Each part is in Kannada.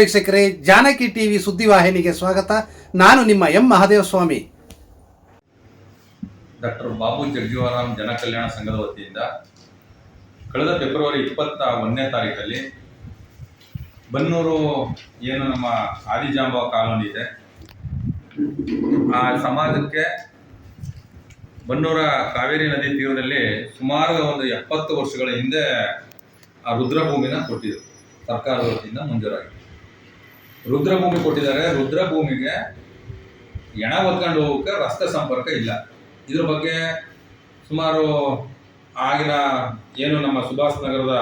ವೀಕ್ಷಕರೇ, ಜಾನಕಿ ಟಿವಿ ಸುದ್ದಿವಾಹಿನಿಗೆ ಸ್ವಾಗತ. ನಾನು ನಿಮ್ಮ ಎಂ ಮಹಾದೇವಸ್ವಾಮಿ. ಡಾಕ್ಟರ್ ಬಾಬು ಜಗಜೀವರಾಮ್ ಜನ ಕಲ್ಯಾಣ ಸಂಘದ ವತಿಯಿಂದ ಕಳೆದ ಫೆಬ್ರವರಿ ಇಪ್ಪತ್ತ ಒಂದನೇ ತಾರೀಕಲ್ಲಿ ಬನ್ನೂರು ಏನು ನಮ್ಮ ಆದಿಜಾಂಬ ಕಾಲೋನಿ ಇದೆ. ಆ ಸಮಾಜಕ್ಕೆ ಬನ್ನೂರ ಕಾವೇರಿ ನದಿ ತೀರದಲ್ಲಿ ಸುಮಾರು ಒಂದು ಎಪ್ಪತ್ತು ವರ್ಷಗಳ ಹಿಂದೆ ಆ ರುದ್ರಭೂಮಿನ ಕೊಟ್ಟಿದ್ರು ಸರ್ಕಾರದ ವತಿಯಿಂದ ಮಂಜೂರಾಗಿ. ರುದ್ರಭೂಮಿ ಕೊಟ್ಟಿದ್ದಾರೆ. ರುದ್ರಭೂಮಿಗೆ ಎಣ ಹೊತ್ಕೊಂಡು ಹೋಗೋಕೆ ರಸ್ತೆ ಸಂಪರ್ಕ ಇಲ್ಲ. ಇದ್ರ ಬಗ್ಗೆ ಸುಮಾರು ಆಗಿನ ಏನು ನಮ್ಮ ಸುಭಾಷ್ ನಗರದ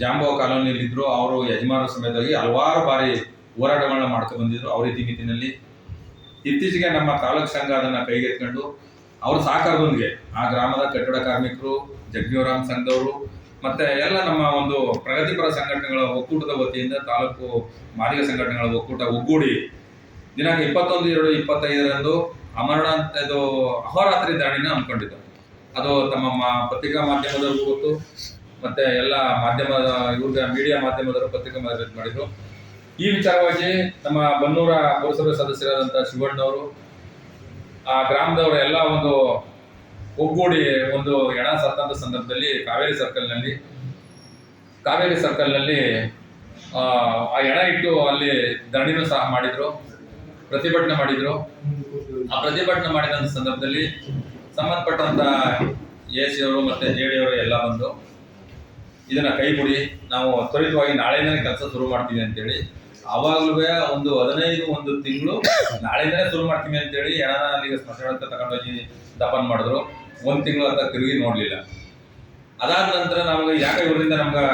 ಜಾಂಬೋ ಕಾಲೋನಿಯಲ್ಲಿದ್ದರು ಅವರು ಯಜಮಾನ ಸಮೇತವಾಗಿ ಹಲವಾರು ಬಾರಿ ಹೋರಾಟಗಳನ್ನ ಮಾಡ್ಕೊಂಡು ಬಂದಿದ್ರು ಅವ್ರ ಇತಿಮಿತಿನಲ್ಲಿ ಇತ್ತೀಚೆಗೆ ನಮ್ಮ ತಾಲೂಕ್ ಸಂಘ ಅದನ್ನು ಕೈಗೆತ್ಕೊಂಡು, ಅವ್ರ ಸಹಕಾರದೊಂದಿಗೆ ಆ ಗ್ರಾಮದ ಕಟ್ಟಡ ಕಾರ್ಮಿಕರು ಜಗ್ಜೀವರಾಮ್ ಸಂಘದವರು ಮತ್ತೆ ಎಲ್ಲ ನಮ್ಮ ಒಂದು ಪ್ರಗತಿಪರ ಸಂಘಟನೆಗಳ ಒಕ್ಕೂಟದ ವತಿಯಿಂದ ತಾಲೂಕು ಮಾದಿಗ ಸಂಘಟನೆಗಳ ಒಕ್ಕೂಟ ಒಗ್ಗೂಡಿ ದಿನಾಂಕ ಇಪ್ಪತ್ತೊಂದು, ಎರಡು, ಇಪ್ಪತ್ತೈದರಂದು ಅಮರನಾಥ್ ಇದು ಅಹೋರಾತ್ರಿ ದಾಳಿನ ಹಮ್ಮಿಕೊಂಡಿದ್ದು ಅದು ತಮ್ಮ ಮಾ- ಪತ್ರಿಕಾ ಮಾಧ್ಯಮದವ್ರಿಗೂ ಗೊತ್ತು. ಮತ್ತೆ ಎಲ್ಲ ಮಾಧ್ಯಮದ ಇವ್ರಿಗೆ ಮೀಡಿಯಾ ಮಾಧ್ಯಮದವರು ಪತ್ರಿಕಾ ಮಾಧ್ಯಮ ಮಾಡಿದ್ರು. ಈ ವಿಚಾರವಾಗಿ ನಮ್ಮ ಬನ್ನೂರ ಪುರಸಭೆ ಸದಸ್ಯರಾದಂಥ ಶಿವಣ್ಣವರು, ಆ ಗ್ರಾಮದವರ ಎಲ್ಲ ಒಂದು ಒಗ್ಗೂಡಿ ಒಂದು ಎಣ ಸತ್ತಂತ ಸಂದರ್ಭದಲ್ಲಿ ಕಾವೇರಿ ಸರ್ಕಲ್ನಲ್ಲಿ ಕಾವೇರಿ ಸರ್ಕಲ್ನಲ್ಲಿ, ಆ ಎಣ ಇಟ್ಟು ಅಲ್ಲಿ ಧರಣಿನೂ ಸಹ ಮಾಡಿದ್ರು, ಪ್ರತಿಭಟನೆ ಮಾಡಿದ್ರು. ಆ ಪ್ರತಿಭಟನೆ ಮಾಡಿದಂಥ ಸಂದರ್ಭದಲ್ಲಿ ಸಂಬಂಧಪಟ್ಟಂತ ಎ ಸಿ ಅವರು ಮತ್ತೆ ಜೆ ಡಿ ಅವರು ಎಲ್ಲ ಬಂದು ಇದನ್ನ ಕೈ ಮುಡಿ ನಾವು ತ್ವರಿತವಾಗಿ ನಾಳೆನೇ ಕೆಲಸ ಶುರು ಮಾಡ್ತೀವಿ ಅಂತೇಳಿ ಆವಾಗಲೂ ಒಂದು ಹದಿನೈದು ಒಂದು ತಿಂಗಳು ನಾಳೆನೇ ಶುರು ಮಾಡ್ತೀವಿ ಅಂತೇಳಿ ಎಣನ ಅಲ್ಲಿಗೆ ಸ್ಮಶಾನಕ್ಕೆ ತಗೊಂಡೋಗಿ ದಫನ್ ಮಾಡಿದ್ರು. ಒಂದು ತಿಂಗಳು ಅಂತ ತಿರುಗಿ ನೋಡಲಿಲ್ಲ. ಅದಾದ ನಂತರ ನಮಗೆ ಯಾಕೆ ಇವರಿಂದ ನಮ್ಗೆ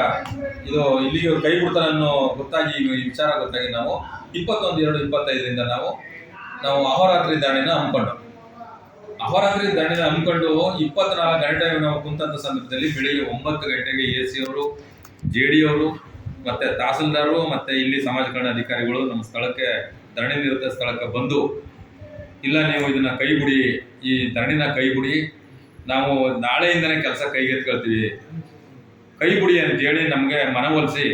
ಇದು ಇಲ್ಲಿ ಕೈ ಬಿಡ್ತಾರೆ ಅನ್ನೋ ಗೊತ್ತಾಗಿ ಈ ವಿಚಾರ ಗೊತ್ತಾಗಿ ನಾವು ಇಪ್ಪತ್ತೊಂದು, ಎರಡು, ಇಪ್ಪತ್ತೈದರಿಂದ ನಾವು ನಾವು ಅಹೋರಾತ್ರಿ ದಾಳಿನ ಹಮ್ಮಿಕೊಂಡು ಅಹೋರಾತ್ರಿ ದಂಡಿನ ಹಮ್ಮಿಕೊಂಡು ಇಪ್ಪತ್ನಾಲ್ಕು ಗಂಟೆ ನಾವು ಕುಂತಂತ ಸಂದರ್ಭದಲ್ಲಿ ಬೆಳಿಗ್ಗೆ ಒಂಬತ್ತು ಗಂಟೆಗೆ ಎ ಸಿ ಅವರು, ಜೆ ಡಿ ಅವರು, ಮತ್ತೆ ತಹಸೀಲ್ದಾರರು ಮತ್ತೆ ಇಲ್ಲಿ ಸಮಾಜ ಕಲ್ಯಾಣ ಅಧಿಕಾರಿಗಳು ನಮ್ಮ ಸ್ಥಳಕ್ಕೆ ಧರಣಿ ನಿರತ ಸ್ಥಳಕ್ಕೆ ಬಂದು, ಇಲ್ಲ ನೀವು ಇದನ್ನ ಕೈ ಬಿಡಿ ಈ ಧರಣಿನ ಕೈ ಬಿಡಿ ನಾವು ನಾಳೆಯಿಂದನೇ ಕೆಲಸ ಕೈಗೆತ್ಕೊಳ್ತೀವಿ. ಕೈ ಬಿಡಿ ಅಂತೇಳಿ ನಮಗೆ ಮನವೊಲಿಸಿ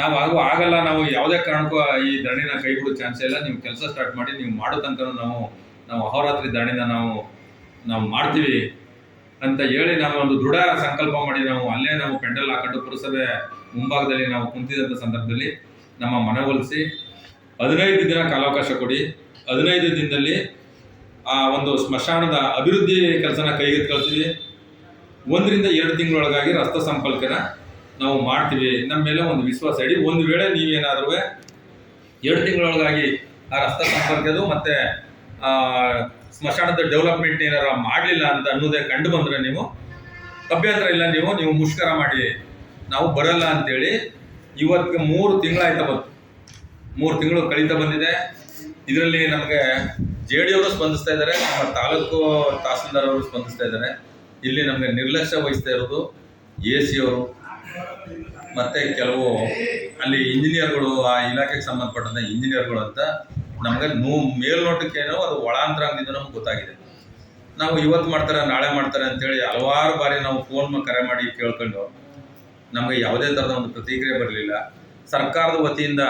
ನಾವು ಆಗುವ ಆಗಲ್ಲ ನಾವು ಯಾವುದೇ ಕಾರಣಕ್ಕೂ ಈ ಧರಣಿನ ಕೈ ಬಿಡೋ ಚಾನ್ಸ್ ಇಲ್ಲ. ನೀವು ಕೆಲಸ ಸ್ಟಾರ್ಟ್ ಮಾಡಿ, ನೀವು ಮಾಡೋ ತನಕ ನಾವು ನಾವು ಅಹೋರಾತ್ರಿ ಧರಣಿನ ನಾವು ನಾವು ಮಾಡ್ತೀವಿ ಅಂತ ಹೇಳಿ ನಾವು ಒಂದು ದೃಢ ಸಂಕಲ್ಪ ಮಾಡಿ ನಾವು ಅಲ್ಲೇ ನಾವು ಪೆಂಡಲ್ ಹಾಕೊಂಡು ಪುರಸಭೆ ಮುಂಭಾಗದಲ್ಲಿ ನಾವು ಕುಂತಿದ್ದಂಥ ಸಂದರ್ಭದಲ್ಲಿ ನಮ್ಮ ಮನವೊಲಿಸಿ ಹದಿನೈದು ದಿನ ಕಾಲಾವಕಾಶ ಕೊಡಿ. ಹದಿನೈದು ದಿನದಲ್ಲಿ ಆ ಒಂದು ಸ್ಮಶಾನದ ಅಭಿವೃದ್ಧಿ ಕೆಲಸನ ಕೈಗೆತ್ಕೊಳ್ತೀವಿ ಒಂದರಿಂದ ಎರಡು ತಿಂಗಳೊಳಗಾಗಿ ರಸ್ತೆ ಸಂಪರ್ಕನ ನಾವು ಮಾಡ್ತೀವಿ. ನಮ್ಮ ಮೇಲೆ ಒಂದು ವಿಶ್ವಾಸ ಇಡಿ. ಒಂದು ವೇಳೆ ನೀವೇನಾದ್ರೂ ಎರಡು ತಿಂಗಳೊಳಗಾಗಿ ಆ ರಸ್ತೆ ಸಂಪರ್ಕದ್ದು ಮತ್ತೆ ಸ್ಮಶಾನದ ಡೆವಲಪ್ಮೆಂಟ್ ಏನಾರ ಮಾಡಲಿಲ್ಲ ಅಂತ ಅನ್ನೋದೇ ಕಂಡು ಬಂದರೆ ನೀವು, ಅಭ್ಯಂತರ ಇಲ್ಲ ನೀವು ನೀವು ಮುಷ್ಕರ ಮಾಡಿ. ನಾವು ಬರಲ್ಲ ಅಂತೇಳಿ ಇವತ್ತಿಗೆ ಮೂರು ತಿಂಗಳಾಯ್ತಾ ಬಂತು. ಮೂರು ತಿಂಗಳು ಕಳೀತಾ ಬಂದಿದೆ. ಇದರಲ್ಲಿ ನಮಗೆ ಜೆ ಡಿ ಅವರು ಸ್ಪಂದಿಸ್ತಾ ಇದ್ದಾರೆ, ನಮ್ಮ ತಾಲೂಕು ತಹಸೀಲ್ದಾರ್ ಅವರು ಸ್ಪಂದಿಸ್ತಾ ಇದ್ದಾರೆ. ಇಲ್ಲಿ ನಮಗೆ ನಿರ್ಲಕ್ಷ್ಯ ವಹಿಸ್ತಾ ಇರೋದು ಎ ಸಿ ಅವರು, ಮತ್ತೆ ಕೆಲವು ಅಲ್ಲಿ ಇಂಜಿನಿಯರ್ಗಳು, ಆ ಇಲಾಖೆಗೆ ಸಂಬಂಧಪಟ್ಟಂಥ ಇಂಜಿನಿಯರ್ಗಳು ಅಂತ ನಮಗೆ ನೂ ಮೇಲ್ನೋಟಕ್ಕೇನೋ ಅದು ಒಳಾಂತರಂಗದಿಂದ ನಮ್ಗೆ ಗೊತ್ತಾಗಿದೆ. ನಾವು ಇವತ್ತು ಮಾಡ್ತಾರೆ, ನಾಳೆ ಮಾಡ್ತಾರೆ ಅಂತೇಳಿ ಹಲವಾರು ಬಾರಿ ನಾವು ಫೋನ್ ಕರೆ ಮಾಡಿ ಕೇಳ್ಕೊಂಡು ನಮಗೆ ಯಾವುದೇ ಥರದ ಒಂದು ಪ್ರತಿಕ್ರಿಯೆ ಬರಲಿಲ್ಲ. ಸರ್ಕಾರದ ವತಿಯಿಂದ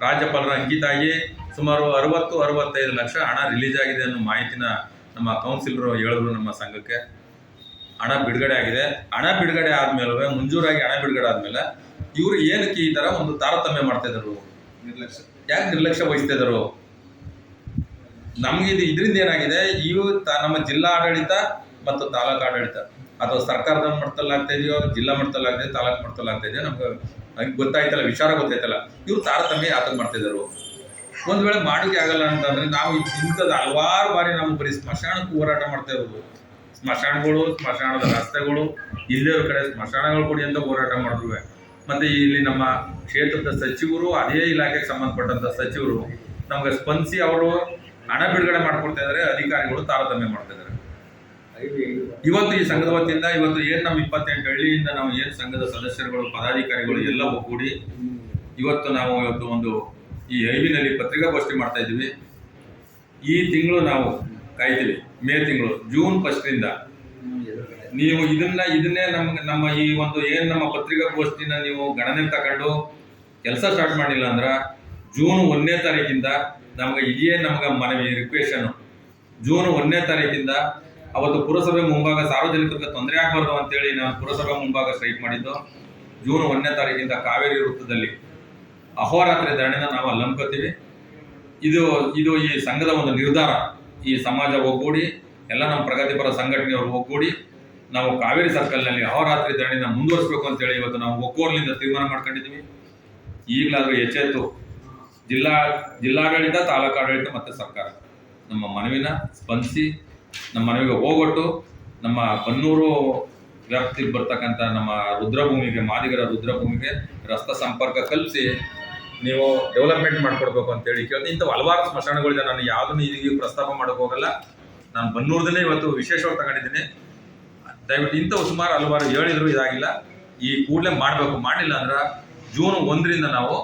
ರಾಜ್ಯಪಾಲರ ಅಂಕಿತಾಗಿ ಸುಮಾರು ಅರವತ್ತು ಅರವತ್ತೈದು ಲಕ್ಷ ಹಣ ರಿಲೀಸ್ ಆಗಿದೆ ಅನ್ನೋ ಮಾಹಿತಿನ ನಮ್ಮ ಕೌನ್ಸಿಲರು ಹೇಳಿದ್ರು ನಮ್ಮ ಸಂಘಕ್ಕೆ. ಹಣ ಬಿಡುಗಡೆ ಆಗಿದೆ. ಹಣ ಬಿಡುಗಡೆ ಆದ್ಮೇಲೆ ಮುಂಜೂರಾಗಿ ಹಣ ಬಿಡುಗಡೆ ಆದ್ಮೇಲೆ ಇವರು ಏನಕ್ಕೆ ಈ ತರ ಒಂದು ತಾರತಮ್ಯ ಮಾಡ್ತಾ ಇದ್ರು? ನಿರ್ಲಕ್ಷ್ಯ. ಯಾಕೆ ನಿರ್ಲಕ್ಷ್ಯ ವಹಿಸ್ತಾ ಇದ್ರು? ನಮ್ಗೆ ಇದು ಇದರಿಂದ ಏನಾಗಿದೆ? ಇವು ನಮ್ಮ ಜಿಲ್ಲಾ ಆಡಳಿತ ಮತ್ತು ತಾಲೂಕು ಆಡಳಿತ. ಅಥವಾ ಸರ್ಕಾರದ ಮಟ್ಟದಲ್ಲಿ ಆಗ್ತಾ ಇದೆಯೋ ಜಿಲ್ಲಾ ಮಟ್ಟದಲ್ಲಿ ಆಗ್ತಾ ತಾಲೂಕು ಮಟ್ಟದಲ್ಲಿ ಆಗ್ತಾ ಇದೆಯೋ, ನಮ್ಗೆ ನಮ್ಗೆ ಗೊತ್ತಾಯ್ತಲ್ಲ, ವಿಚಾರ ಗೊತ್ತಾಯ್ತಲ್ಲ, ಇವ್ರು ತಾರತಮ್ಯ ಆತಂಕ ಮಾಡ್ತಾ ಒಂದು ಒಂದ್ ವೇಳೆ ಮಾಡೋಕೆ ಆಗಲ್ಲ ಅಂತಂದ್ರೆ ನಾವು ಇಂಥದ್ದು ಹಲವಾರು ಬಾರಿ ನಾವು ಬರೀ ಸ್ಮಶಾನಕ್ಕೆ ಹೋರಾಟ ಮಾಡ್ತಾ ಇರೋದು. ಸ್ಮಶಾನಗಳು, ಸ್ಮಶಾನದ ರಸ್ತೆಗಳು ಇಲ್ಲಿಯವ್ರ ಕಡೆ ಸ್ಮಶಾನಗಳು ಕೊಡಿ ಅಂತ ಹೋರಾಟ ಮಾಡಿದ್ರು ಮತ್ತೆ ಇಲ್ಲಿ ನಮ್ಮ ಕ್ಷೇತ್ರದ ಸಚಿವರು, ಅದೇ ಇಲಾಖೆಗೆ ಸಂಬಂಧಪಟ್ಟಂತ ಸಚಿವರು ನಮ್ಗೆ ಸ್ಪಂದಿಸಿ ಅವರು ಹಣ ಬಿಡುಗಡೆ ಮಾಡ್ಕೊಡ್ತಾ ಇದ್ದಾರೆ ಅಧಿಕಾರಿಗಳು ತಾರತಮ್ಯ ಮಾಡ್ತಾ ಇದ್ದಾರೆ ಇವತ್ತು ಈ ಸಂಘದ ವತಿಯಿಂದ, ಇವತ್ತು ಏನ್ ನಮ್ಮ ಇಪ್ಪತ್ತೆಂಟು ಹಳ್ಳಿಯಿಂದ ನಾವು ಏನ್ ಸಂಘದ ಸದಸ್ಯರುಗಳು, ಪದಾಧಿಕಾರಿಗಳು ಎಲ್ಲ ಒಗ್ಗೂಡಿ ಇವತ್ತು ನಾವು ಇವತ್ತು ಒಂದು ಈ ಐವಿನಲ್ಲಿ ಪತ್ರಿಕಾಗೋಷ್ಠಿ ಮಾಡ್ತಾ ಇದ್ದೀವಿ. ಈ ತಿಂಗಳು ನಾವು ಕಾಯ್ತೀವಿ, ಮೇ ತಿಂಗಳು, ಜೂನ್ ಫಸ್ಟಿಂದ ನೀವು ಇದನ್ನ, ಇದನ್ನೇ ನಮ್ಗೆ ನಮ್ಮ ಈ ಒಂದು ಏನ್ ನಮ್ಮ ಪತ್ರಿಕಾಗೋಷ್ಠಿನ ನೀವು ಗಣನೆ ತಗೊಂಡು ಕೆಲಸ ಸ್ಟಾರ್ಟ್ ಮಾಡಿಲ್ಲ ಅಂದ್ರೆ ಜೂನ್ ಒಂದನೇ ತಾರೀಕಿಂದ ನಮ್ಗೆ ಇದೇ ನಮ್ಗೆ ಮನವಿ ರಿಕ್ವೆಷನ್ ಜೂನ್ ಒಂದನೇ ತಾರೀಕಿಂದ ಅವತ್ತು ಪುರಸಭೆ ಮುಂಭಾಗ ಸಾರ್ವಜನಿಕರಿಗೆ ತೊಂದರೆ ಆಗಬಾರ್ದು ಅಂತೇಳಿ ನಾನು ಪುರಸಭೆ ಮುಂಭಾಗ ಸ್ಟ್ರೈಕ್ ಮಾಡಿದ್ದು. ಜೂನ್ ಒಂದನೇ ತಾರೀಕಿಂದ ಕಾವೇರಿ ವೃತ್ತದಲ್ಲಿ ಅಹೋರಾತ್ರಿ ಧರಣಿನ ನಾವು ಅಲ್ಲಿ ಹಮ್ಮಿಕೊತೀವಿ ಇದು ಇದು ಈ ಸಂಘದ ಒಂದು ನಿರ್ಧಾರ. ಈ ಸಮಾಜ ಒಗ್ಗೂಡಿ, ಎಲ್ಲ ನಮ್ಮ ಪ್ರಗತಿಪರ ಸಂಘಟನೆಯವರು ಒಗ್ಗೂಡಿ ನಾವು ಕಾವೇರಿ ಸರ್ಕಲ್ನಲ್ಲಿ ಅಹೋರಾತ್ರಿ ಧರಣಿನ ಮುಂದುವರಿಸಬೇಕು ಅಂತೇಳಿ ಇವತ್ತು ನಾವು ಒಕ್ಕೋರ್ಲಿಂದ ತೀರ್ಮಾನ ಮಾಡ್ಕೊಂಡಿದ್ದೀವಿ. ಈಗಲಾದರೂ ಎಚ್ಚೆತ್ತು ಜಿಲ್ಲಾ, ಜಿಲ್ಲಾಡಳಿತ, ತಾಲೂಕಾಡಳಿತ ಮತ್ತು ಸರ್ಕಾರ. ನಮ್ಮ ಮನವಿನ ಸ್ಪಂದಿಸಿ ನಮ್ಮ ಮನವಿಗೆ ಹೋಗೊಟ್ಟು ನಮ್ಮ ಬನ್ನೂರು ವ್ಯಾಪ್ತಿಗೆ ಬರ್ತಕ್ಕಂಥ ನಮ್ಮ ರುದ್ರಭೂಮಿಗೆ, ಮಾದಿಗರ ರುದ್ರಭೂಮಿಗೆ ರಸ್ತೆ ಸಂಪರ್ಕ ಕಲ್ಪಿಸಿ ನೀವು ಡೆವಲಪ್ಮೆಂಟ್ ಮಾಡ್ಕೊಡ್ಬೇಕು ಅಂತೇಳಿ ಕೇಳ್ತೀನಿ ಇಂಥ ಹಲವಾರು ಸ್ಮಶಾನಗಳಿದೆ. ನಾನು ಯಾವುದನ್ನು ಈಗ ಪ್ರಸ್ತಾಪ ಮಾಡೋಕೆ ಹೋಗಲ್ಲ. ನಾನು ಬನ್ನೂರದಲ್ಲೇ ಇವತ್ತು ವಿಶೇಷವಾಗಿ ತಗೊಂಡಿದ್ದೀನಿ. ದಯವಿಟ್ಟು ಇಂಥವು ಸುಮಾರು ಹಲವಾರು ಹೇಳಿದ್ರು ಇದಾಗಿಲ್ಲ. ಈ ಕೂಡಲೇ ಮಾಡಬೇಕು. ಮಾಡಿಲ್ಲ ಅಂದ್ರೆ ಜೂನ್ ಒಂದರಿಂದ ನಾವು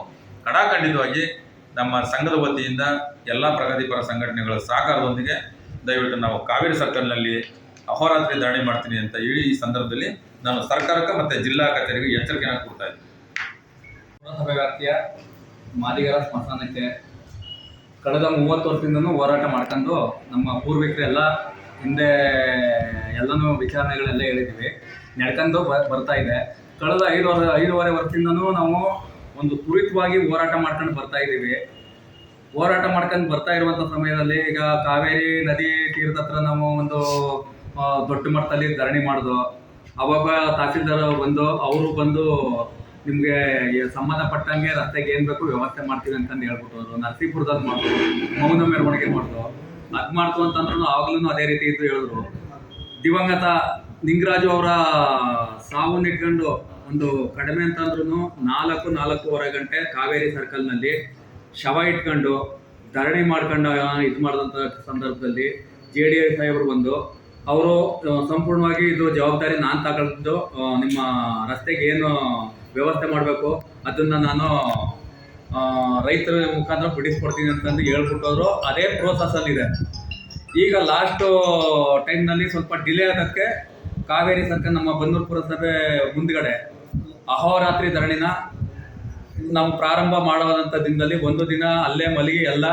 ಕಡಾಖಂಡಿತವಾಗಿ ನಮ್ಮ ಸಂಘದ ವತಿಯಿಂದ ಎಲ್ಲ ಪ್ರಗತಿಪರ ಸಂಘಟನೆಗಳ ಸಹಕಾರದೊಂದಿಗೆ ದಯವಿಟ್ಟು ನಾವು ಕಾವೇರಿ ಸರ್ಕಲ್ನಲ್ಲಿ ಅಹೋರಾತ್ರಿ ಧರಣಿ ಮಾಡ್ತೀನಿ ಅಂತ ಹೇಳಿ ಈ ಸಂದರ್ಭದಲ್ಲಿ ನಾನು ಸರ್ಕಾರಕ್ಕೆ ಮತ್ತು ಜಿಲ್ಲಾ ಕಚೇರಿಗೆ ಎಚ್ಚರಿಕೆಯನ್ನು ಕೊಡ್ತಾ ಇದ್ದೀನಿ. ವ್ಯಾಪ್ತಿಯ ಮಾದಿಗರ ಸ್ಮಶಾನಕ್ಕೆ ಕಳೆದ ಮೂವತ್ತು ವರ್ಷದಿಂದನೂ ಹೋರಾಟ ಮಾಡ್ಕೊಂಡು ನಮ್ಮ ಪೂರ್ವಿಕರೆಲ್ಲ ಹಿಂದೆ ಎಲ್ಲನೂ ವಿಚಾರಣೆಗಳೆಲ್ಲ ಹೇಳಿದ್ದೀವಿ. ನಡ್ಕೊಂಡು ಬರ್ತಾ ಇದೆ. ಕಳೆದ ಐದು ವರ್ಷ, ಐದೂವರೆ ವರ್ಷದಿಂದನೂ ನಾವು ಒಂದು ತ್ವರಿತವಾಗಿ ಹೋರಾಟ ಮಾಡ್ಕೊಂಡು ಬರ್ತಾ ಇದ್ದೀವಿ. ಹೋರಾಟ ಮಾಡ್ಕೊಂಡು ಬರ್ತಾ ಇರುವಂಥ ಸಮಯದಲ್ಲಿ ಈಗ ಕಾವೇರಿ ನದಿ ತೀರದ ಹತ್ರ ನಾವು ಒಂದು ದೊಡ್ಡ ಮಟ್ಟದಲ್ಲಿ ಧರಣಿ ಮಾಡಿದ್ವು ಅವಾಗ ತಹಸೀಲ್ದಾರ್ ಬಂದು, ಅವರು ಬಂದು ನಿಮಗೆ ಸಂಬಂಧಪಟ್ಟಂಗೆ ರಸ್ತೆಗೆ ಏನು ಬೇಕು ವ್ಯವಸ್ಥೆ ಮಾಡ್ತೀವಿ ಅಂತಂದು ಹೇಳ್ಬಿಟ್ಟು ಅವರು ನರಸೀಪುರದಲ್ಲಿ ಮಾಡಿದ್ರು ಮೌನ ಮೆರವಣಿಗೆ ಮಾಡಿದ್ರು ಅದು ಮಾಡ್ತು ಅಂತಂದ್ರೂ ಆಗ್ಲೂ ಅದೇ ರೀತಿ ಇದ್ದು ಹೇಳಿದ್ರು. ದಿವಂಗತ ನಿಂಗರಾಜು ಅವರ ಸಾವನ್ನ ಇಟ್ಕೊಂಡು ಒಂದು ಕಡಿಮೆ ಅಂತಂದ್ರೂ ನಾಲ್ಕು ನಾಲ್ಕೂವರೆ ಗಂಟೆ ಕಾವೇರಿ ಸರ್ಕಲ್ನಲ್ಲಿ ಶವ ಇಟ್ಕೊಂಡು ಧರಣಿ ಮಾಡ್ಕೊಂಡು ಇದು ಮಾಡಿದಂಥ ಸಂದರ್ಭದಲ್ಲಿ ಜೆ ಡಿ ಎಸ್ ಸಾಹೇಬರು ಬಂದು ಅವರು ಸಂಪೂರ್ಣವಾಗಿ ಇದು ಜವಾಬ್ದಾರಿ ನಾನು ತಗೊಳ್ತಿದ್ದು ನಿಮ್ಮ ರಸ್ತೆಗೆ ಏನು ವ್ಯವಸ್ಥೆ ಮಾಡಬೇಕು, ಅದನ್ನು ನಾನು ರೈತರ ಮುಖಾಂತರ ಬಿಡಿಸ್ಕೊಡ್ತೀನಿ ಅಂತಂದು ಹೇಳ್ಬಿಟ್ಟೋದ್ರು, ಅದೇ ಪ್ರೋಸೆಸ್ಸಲ್ಲಿದೆ ಈಗ ಲಾಸ್ಟು ಟೈಮ್ನಲ್ಲಿ ಸ್ವಲ್ಪ ಡಿಲೇ ಆಗೋಕ್ಕೆ ಕಾವೇರಿ ಸರ್ಕಾರ ನಮ್ಮ ಬನ್ನೂರು ಪುರಸಭೆ ಮುಂದ್ಗಡೆ ಅಹೋರಾತ್ರಿ ಧರಣಿನ ನಾವು ಪ್ರಾರಂಭ ಮಾಡುವಂಥ ದಿನದಲ್ಲಿ ಒಂದು ದಿನ ಅಲ್ಲೇ ಮಲಗಿ ಎಲ್ಲ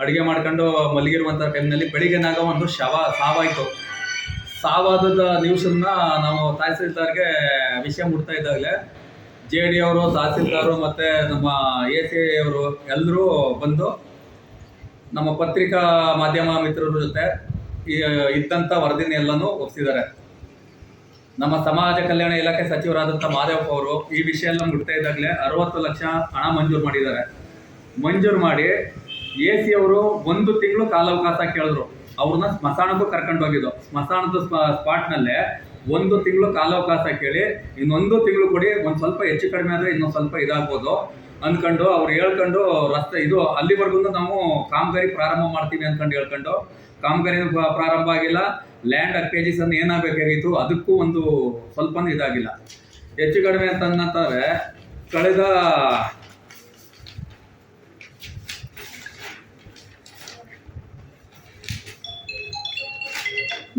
ಅಡುಗೆ ಮಾಡ್ಕೊಂಡು ಮಲಗಿರುವಂಥ ಟೈಮ್ನಲ್ಲಿ ಬೆಳಿಗ್ಗೆನಾಗ ಒಂದು ಶವ ಸಾವಾಯಿತು. ಸಾವಾದದ ನ್ಯೂಸನ್ನ ನಾವು ತಹಸೀಲ್ದಾರ್ಗೆ ವಿಷಯ ಮುಟ್ತಾ ಇದ್ದಾಗಲೇ ಜೆ ಡಿ ಅವರು, ತಹಸೀಲ್ದಾರು ಮತ್ತು ನಮ್ಮ ಎ ಸಿ ಅವರು ಎಲ್ಲರೂ ಬಂದು ನಮ್ಮ ಪತ್ರಿಕಾ ಮಾಧ್ಯಮ ಮಿತ್ರರ ಜೊತೆ ಇದ್ದಂಥ ವರದಿನ ಎಲ್ಲನೂ ಒಪ್ಪಿಸಿದ್ದಾರೆ ನಮ್ಮ ಸಮಾಜ ಕಲ್ಯಾಣ ಇಲಾಖೆ ಸಚಿವರಾದಂಥ ಮಾದೇವಪ್ಪ ಅವರು ಈ ವಿಷಯ ಎಲ್ಲ ಮುಟ್ತಾ ಇದ್ದಾಗಲೇ ಅರವತ್ತು ಲಕ್ಷ ಹಣ ಮಂಜೂರು ಮಾಡಿದ್ದಾರೆ. ಮಂಜೂರು ಮಾಡಿ ಎ ಸಿ ಅವರು ಒಂದು ತಿಂಗಳು ಕಾಲಾವಕಾಶ ಕೇಳಿದ್ರು. ಅವ್ರನ್ನ ಸ್ಮಶಾನಕ್ಕೂ ಕರ್ಕೊಂಡು ಹೋಗಿದ್ದು. ಸ್ಮಶಾನದ ಸ್ಪಾಟ್ನಲ್ಲೇ ಒಂದು ತಿಂಗಳು ಕಾಲಾವಕಾಶ ಕೇಳಿ ಇನ್ನೊಂದು ತಿಂಗಳು ಕೊಡಿ, ಒಂದು ಸ್ವಲ್ಪ ಹೆಚ್ಚು ಕಡಿಮೆ ಆದರೆ ಇನ್ನೊಂದು ಸ್ವಲ್ಪ ಇದಾಗ್ಬೋದು ಅಂದ್ಕೊಂಡು ಅವ್ರು ಹೇಳ್ಕೊಂಡು ರಸ್ತೆ ಇದು ಅಲ್ಲಿವರೆಗೂ ನಾವು ಕಾಮಗಾರಿ ಪ್ರಾರಂಭ ಮಾಡ್ತೀವಿ ಅಂದ್ಕೊಂಡು ಹೇಳ್ಕೊಂಡು. ಕಾಮಗಾರಿ ಪ್ರಾರಂಭ ಆಗಿಲ್ಲ. ಲ್ಯಾಂಡ್ ಅಕ್ವೇಜಿಸ್ ಅನ್ನು ಏನಾಗಬೇಕಾಗಿತ್ತು? ಅದಕ್ಕೂ ಒಂದು ಸ್ವಲ್ಪನೂ ಇದಾಗಿಲ್ಲ. ಹೆಚ್ಚು ಕಡಿಮೆ ಅಂತ ಅನ್ನಂತಾರೆ ಕಳೆದ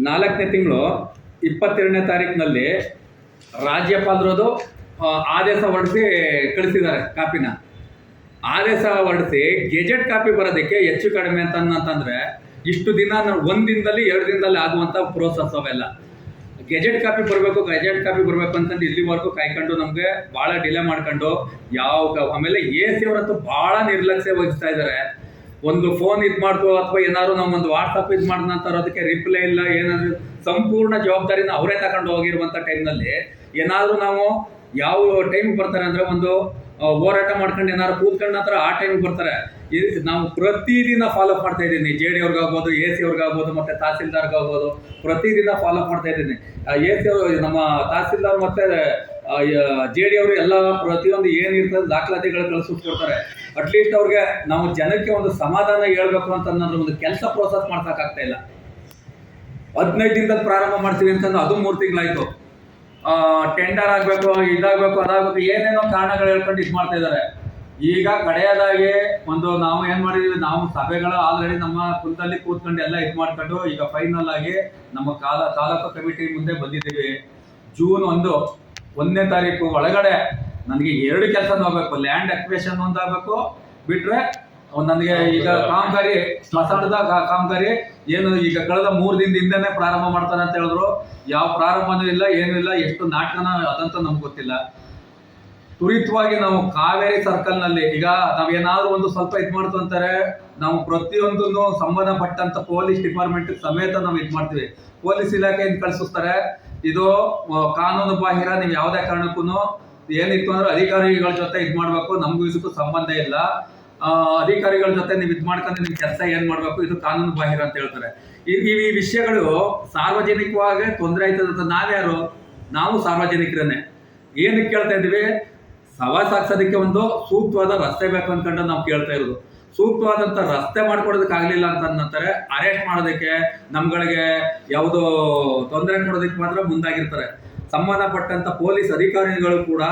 ನಾಲ್ಕನೇ ತಿಂಗಳು ಇಪ್ಪತ್ತೆರಡನೇ ತಾರೀಕಿನಲ್ಲಿ ರಾಜ್ಯಪಾಲರದು ಆದೇಶ ಹೊರಡಿಸಿ ಕಳಿಸಿದ್ದಾರೆ ಕಾಪಿನ. ಆದೇಶ ಹೊರಡಿಸಿ ಗೆಜೆಟ್ ಕಾಪಿ ಬರೋದಕ್ಕೆ ಹೆಚ್ಚು ಕಡಿಮೆ ಅಂತ ಅಂತಂದ್ರೆ ಇಷ್ಟು ದಿನ ಒಂದು ದಿನದಲ್ಲಿ, ಎರಡು ದಿನದಲ್ಲಿ ಆಗುವಂಥ ಪ್ರೋಸೆಸ್ ಅವೆಲ್ಲ. ಗೆಜೆಟ್ ಕಾಪಿ ಬರಬೇಕು ಗೆಜೆಟ್ ಕಾಪಿ ಬರಬೇಕು ಅಂತಂದು ಇಲ್ಲಿವರೆಗೂ ಕಾಯ್ಕೊಂಡು ನಮಗೆ ಭಾಳ ಡಿಲೇ ಮಾಡ್ಕೊಂಡು ಯಾವ ಆಮೇಲೆ ಎ ಸಿ ಅವರಂತೂ ಭಾಳ ನಿರ್ಲಕ್ಷ್ಯ ವಹಿಸ್ತಾ ಇದ್ದಾರೆ ಒಂದು ಫೋನ್ ಇದು ಮಾಡ್ತು ಅಥವಾ ಏನಾದ್ರು ನಾವು ಒಂದು ವಾಟ್ಸಪ್ ಇದು ಮಾಡಿದ ನಂತರ ಅದಕ್ಕೆ ರಿಪ್ಲೈ ಇಲ್ಲ, ಏನಾದ್ರು ಸಂಪೂರ್ಣ ಜವಾಬ್ದಾರಿನ ಅವರೇ ತಗೊಂಡು ಹೋಗಿರುವಂಥ ಟೈಮ್ನಲ್ಲಿ ಏನಾದರೂ ನಾವು ಯಾವ ಟೈಮ್ ಬರ್ತಾರೆ ಅಂದರೆ ಒಂದು ಹೋರಾಟ ಮಾಡ್ಕೊಂಡು ಏನಾರು ಕೂತ್ಕೊಂಡ ನಂತರ ಆ ಟೈಮ್ ಬರ್ತಾರೆ. ನಾವು ಪ್ರತಿದಿನ ಫಾಲೋ ಮಾಡ್ತಾ ಇದ್ದೀನಿ. ಜೆ ಡಿ ಅವ್ರಿಗಾಗ್ಬೋದು ಎ ಸಿ ಅವ್ರಿಗಾಗ್ಬೋದು, ಮತ್ತೆ ತಹಸೀಲ್ದಾರ್ಗಾಗ್ಬೋದು. ಪ್ರತಿದಿನ ಫಾಲೋ ಮಾಡ್ತಾ ಇದ್ದೀನಿ. ಎ ಸಿ ಅವರು ನಮ್ಮ ತಹಸೀಲ್ದಾರ್ ಮತ್ತೆ ಜೆ ಡಿ ಅವರು ಎಲ್ಲ ಪ್ರತಿಯೊಂದು ಏನಿರ್ತದೆ ದಾಖಲಾತಿಗಳು ಕಳಿಸ್ಕೊಡ್ತಾರೆ ಅಟ್ಲೀಸ್ಟ್ ಅವ್ರಿಗೆ ನಾವು ಜನಕ್ಕೆ ಒಂದು ಸಮಾಧಾನ ಹೇಳ್ಬೇಕು ಅಂತ ಅನ್ನೋದ್ರ ಒಂದು ಕೆಲಸ ಪ್ರೋಸೆಸ್ ಮಾಡ್ಸೋಕ್ಕಾಗ್ತಾ ಇಲ್ಲ. ಹದಿನೈದು ದಿನದಲ್ಲಿ ಪ್ರಾರಂಭ ಮಾಡ್ತೀವಿ ಅಂತಂದ್ರೆ ಅದು ಮೂರು ತಿಂಗಳಾಯ್ತು. ಟೆಂಡರ್ ಆಗಬೇಕು, ಇದಾಗಬೇಕು, ಅದಾಗಬೇಕು, ಏನೇನೋ ಕಾರಣಗಳು ಹೇಳ್ಕೊಂಡು ಇದು ಮಾಡ್ತಾ ಇದ್ದಾರೆ. ಈಗ ಕಡೆಯದಾಗಿ ಒಂದು ನಾವು ಏನು ಮಾಡಿದೀವಿ, ನಾವು ಸಭೆಗಳು ಆಲ್ರೆಡಿ ನಮ್ಮ ಕುಂತಲ್ಲಿ ಕೂತ್ಕೊಂಡು ಎಲ್ಲ ಇದು ಮಾಡ್ಕೊಂಡು ಈಗ ಫೈನಲ್ ಆಗಿ ನಮ್ಮ ಕಾಲ, ತಾಲೂಕು ಕಮಿಟಿ ಮುಂದೆ ಬಂದಿದ್ದೀವಿ. ಜೂನ್ ಒಂದು, ಒಂದನೇ ತಾರೀಕು ಒಳಗಡೆ ನನಗೆ ಎರಡು ಕೆಲಸ ಹೋಗ್ಬೇಕು ಲ್ಯಾಂಡ್ ಅಕ್ವೇಷನ್ ಒಂದಾಗಬೇಕು, ಬಿಟ್ರೆ ನನಗೆ ಈಗ ಕಾಮಗಾರಿ ಸ್ಮಶಾನದ ಕಾಮಗಾರಿ ಏನು ಈಗ ಕಳೆದ ಮೂರು ಹಿಂದೆನೆ ಪ್ರಾರಂಭ ಮಾಡ್ತಾನೆ ಅಂತ ಹೇಳಿದ್ರು. ಯಾವ ಪ್ರಾರಂಭನೂ ಇಲ್ಲ ಏನೂ ಇಲ್ಲ ಎಷ್ಟು ನಾಟಕನ ಅದಂತ ನಮ್ಗೆ ಗೊತ್ತಿಲ್ಲ. ತ್ವರಿತವಾಗಿ ನಾವು ಕಾವೇರಿ ಸರ್ಕಲ್ನಲ್ಲಿ ಈಗ ನಾವೇನಾದ್ರೂ ಒಂದು ಸ್ವಲ್ಪ ಇದು ಮಾಡ್ತು ಅಂತಾರೆ ನಾವು ಪ್ರತಿಯೊಂದನ್ನು ಸಂಬಂಧಪಟ್ಟಂತ ಪೊಲೀಸ್ ಡಿಪಾರ್ಟ್ಮೆಂಟ್ ಸಮೇತ ನಾವು ಇದು ಮಾಡ್ತೀವಿ. ಪೊಲೀಸ್ ಇಲಾಖೆಯಿಂದ ಕಳಿಸ್ತಾರೆ ಇದು ಕಾನೂನು ಬಾಹಿರ ನೀವು ಯಾವುದೇ ಕಾರಣಕ್ಕೂ ಏನಿತ್ತು ಅಂದ್ರೆ ಅಧಿಕಾರಿಗಳ ಜೊತೆ ಇದು ಮಾಡ್ಬೇಕು ನಮಗೂ ಇದಕ್ಕೂ ಸಂಬಂಧ ಇಲ್ಲ. ಅಧಿಕಾರಿಗಳ ಜೊತೆ ನೀವು ಇದು ಮಾಡ್ಕೊಂಡ್ರೆ ನಿಮ್ ಕೆಲಸ ಏನು ಮಾಡಬೇಕು, ಇದು ಕಾನೂನು ಬಾಹಿರ ಅಂತ ಹೇಳ್ತಾರೆ. ಈ ಈ ವಿಷಯಗಳು ಸಾರ್ವಜನಿಕವಾಗಿ ತೊಂದರೆ ಆಯ್ತದ ಅಂತ ನಾವ್ಯಾರು? ನಾವು ಸಾರ್ವಜನಿಕರನ್ನೇ ಏನಕ್ಕೆ ಕೇಳ್ತಾ ಇದೀವಿ ಸವಾ ಸಾಕ್ಸೋದಕ್ಕೆ ಒಂದು ಸೂಕ್ತವಾದ ರಸ್ತೆ ಬೇಕು ಅಂದ್ಕೊಂಡು ನಾವು ಕೇಳ್ತಾ ಇರೋದು. ಸೂಕ್ತವಾದಂತ ರಸ್ತೆ ಮಾಡ್ಕೊಡೋದಕ್ಕಾಗಲಿಲ್ಲ ಅಂತ ಅಂತಾರೆ ಅರೆಸ್ಟ್ ಮಾಡೋದಕ್ಕೆ ನಮ್ಗಳಿಗೆ ಯಾವುದೋ ತೊಂದರೆ ಕೊಡೋದಕ್ಕೆ ಮಾತ್ರ ಮುಂದಾಗಿರ್ತಾರೆ. ಸಂಬಂಧಪಟ್ಟಂಥ ಪೊಲೀಸ್ ಅಧಿಕಾರಿಗಳು ಕೂಡ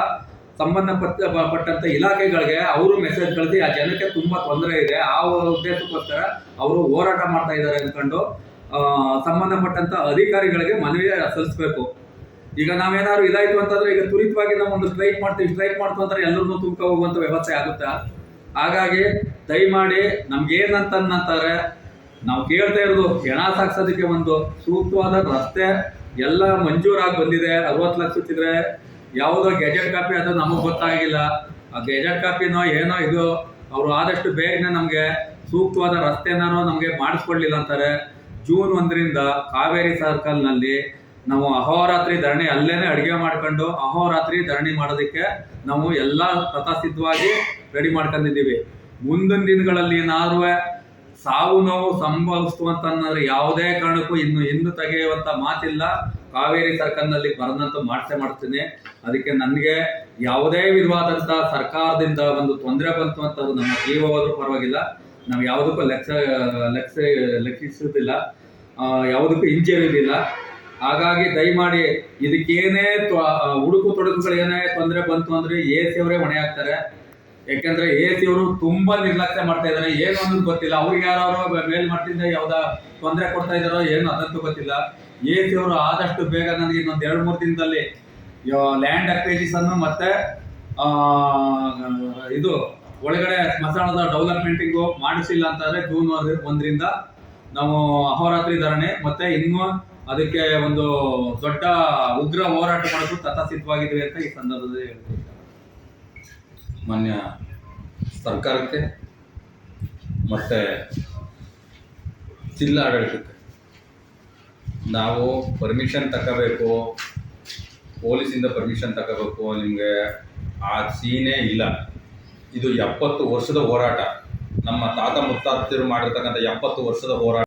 ಸಂಬಂಧಪಟ್ಟ ಪಟ್ಟಂತ ಇಲಾಖೆಗಳಿಗೆ ಅವರು ಮೆಸೇಜ್ ಕಳಿಸಿ, ಆ ಜನಕ್ಕೆ ತುಂಬಾ ತೊಂದರೆ ಇದೆ. ಆ ಉದ್ದೇಶಕ್ಕೋಸ್ಕರ ಅವರು ಹೋರಾಟ ಮಾಡ್ತಾ ಇದ್ದಾರೆ ಅಂದ್ಕೊಂಡು ಸಂಬಂಧಪಟ್ಟಂಥ ಅಧಿಕಾರಿಗಳಿಗೆ ಮನವಿ ಸಲ್ಲಿಸಬೇಕು. ಈಗ ನಾವೇನಾದ್ರು ಇದಾಯಿತು ಅಂತಂದ್ರೆ ಈಗ ತ್ವರಿತವಾಗಿ ನಾವು ಒಂದು ಸ್ಟ್ರೈಕ್ ಮಾಡ್ತೀವಿ ಸ್ಟ್ರೈಕ್ ಮಾಡ್ತು ಅಂದ್ರೆ ಎಲ್ಲರನ್ನೂ ತುಮಕ ಹೋಗುವಂತ ವ್ಯವಸ್ಥೆ ಆಗುತ್ತಾ? ಹಾಗಾಗಿ ದಯಮಾಡಿ ನಮ್ಗೆ ಏನಂತ ಅನ್ನಂತಾರೆ, ನಾವು ಕೇಳ್ತಾ ಇರೋದು ಹೆಣ ಸಾಕ್ಸೋದಕ್ಕೆ ಒಂದು ಸೂಕ್ತವಾದ ರಸ್ತೆ ಎಲ್ಲ ಮಂಜೂರಾಗಿ ಬಂದಿದೆ. ಅರವತ್ತು ಲಕ್ಷ ಇದ್ರೆ ಯಾವುದೋ ಗೆಜೆಟ್ ಕಾಪಿ ಅದು ನಮಗೆ ಗೊತ್ತಾಗಿಲ್ಲ. ಆ ಗೆಜೆಟ್ ಕಾಪಿನೋ ಏನೋ ಇದು, ಅವರು ಆದಷ್ಟು ಬೇಗನೆ ನಮಗೆ ಸೂಕ್ತವಾದ ರಸ್ತೆನೋ ನಮಗೆ ಮಾಡಿಸ್ಕೊಡ್ಲಿಲ್ಲ ಅಂತಾರೆ. ಜೂನ್ ಒಂದರಿಂದ ಕಾವೇರಿ ಸರ್ಕಲ್ನಲ್ಲಿ ನಾವು ಅಹೋರಾತ್ರಿ ಧರಣಿ ಅಲ್ಲೇನೆ ಅಡುಗೆ ಮಾಡ್ಕೊಂಡು ಅಹೋರಾತ್ರಿ ಧರಣಿ ಮಾಡೋದಕ್ಕೆ ನಾವು ಎಲ್ಲ ತಥಾಸಿದ್ಧವಾಗಿ ರೆಡಿ ಮಾಡ್ಕೊಂಡಿದ್ದೀವಿ. ಮುಂದಿನ ದಿನಗಳಲ್ಲಿ ಏನಾದ್ರೂ ಸಾವು ನೋವು ಸಂಭವಿಸ್ತು ಅಂತ ಯಾವುದೇ ಕಾರಣಕ್ಕೂ ಇನ್ನು ಇನ್ನು ತೆಗೆಯುವಂಥ ಮಾತಿಲ್ಲ. ಕಾವೇರಿ ಸರ್ಕಲ್ನಲ್ಲಿ ಬರದಂತ ಮಾಡ್ತೇ ಮಾಡ್ತೀನಿ. ಅದಕ್ಕೆ ನನಗೆ ಯಾವುದೇ ವಿಧವಾದಂತ ಸರ್ಕಾರದಿಂದ ಒಂದು ತೊಂದರೆ ಬಂತು ಅಂತಂದ್ರೆ ನಮ್ಮ ಜೀವ ಹೋದ್ರೂ ಪರವಾಗಿಲ್ಲ. ನಾವು ಯಾವುದಕ್ಕೂ ಲೆಕ್ಸ ಲೆಕ್ಸ, ಲೆಕ್ಕಿಸೋದಿಲ್ಲ. ಯಾವುದಕ್ಕೂ ಹಿಂಜರಿಯೋದಿಲ್ಲ ಹಾಗಾಗಿ ದಯಮಾಡಿ ಇದಕ್ಕೇನೇ ಹುಡುಕು ತೊಡಕುಗಳೇನೇ ತೊಂದರೆ ಬಂತು ಅಂದ್ರೆ ಎ ಸಿ ಅವರೇ ಹೊಣೆ ಆಗ್ತಾರೆ. ಯಾಕಂದ್ರೆ ಎ ಸಿ ಅವರು ತುಂಬಾ ನಿರ್ಲಕ್ಷ್ಯ ಮಾಡ್ತಾ ಇದ್ದಾರೆ. ಏನು ಅನ್ನೋದು ಗೊತ್ತಿಲ್ಲ. ಅವ್ರಿಗೆ ಯಾರು ಮೇಲ್ಮಟ್ಟದಿಂದ ಯಾವ್ದಾ ತೊಂದರೆ ಕೊಡ್ತಾ ಇದಾರೋ ಏನು ಅದಂತೂ ಗೊತ್ತಿಲ್ಲ. ಎ ಸಿ ಅವರು ಆದಷ್ಟು ಬೇಗ ನನಗೆ ಇನ್ನೊಂದು ಎರಡು ಮೂರು ದಿನದಲ್ಲಿ ಲ್ಯಾಂಡ್ ಅಕ್ವೇಜಿಸನ್ ಮತ್ತೆ ಆ, ಇದು ಒಳಗಡೆ ಸ್ಮಶಾನದ ಡೆವಲಪ್ಮೆಂಟಿಂಗು ಮಾಡಿಸಿಲ್ಲ ಅಂತಂದ್ರೆ ಜೂನ್ ಒಂದರಿಂದ ನಾವು ಅಹೋರಾತ್ರಿ ಧರಣಿ ಮತ್ತೆ ಇನ್ನು ಅದಕ್ಕೆ ಒಂದು ದೊಡ್ಡ ಉಗ್ರ ಹೋರಾಟ ಮಾಡೋದು ತಥಾಸಿದ್ಧವಾಗಿದ್ದೀವಿ ಅಂತ ಈ ಸಂದರ್ಭದಲ್ಲಿ ಹೇಳ್ತೀನಿ ಮಾನ್ಯ ಸರ್ಕಾರಕ್ಕೆ ಮತ್ತು ಜಿಲ್ಲಾಡಳಿತಕ್ಕೆ. ನಾವು ಪರ್ಮಿಷನ್ ತಗೋಬೇಕು ಪೊಲೀಸಿಂದ ಪರ್ಮಿಷನ್ ತಗೋಬೇಕು ನಿಮಗೆ ಆ ಸೀನೇ ಇಲ್ಲ. ಇದು ಎಪ್ಪತ್ತು ವರ್ಷದ ಹೋರಾಟ. ನಮ್ಮ ತಾತ ಮುತ್ತಾತರು ಮಾಡಿರ್ತಕ್ಕಂಥ ಎಪ್ಪತ್ತು ವರ್ಷದ ಹೋರಾಟ.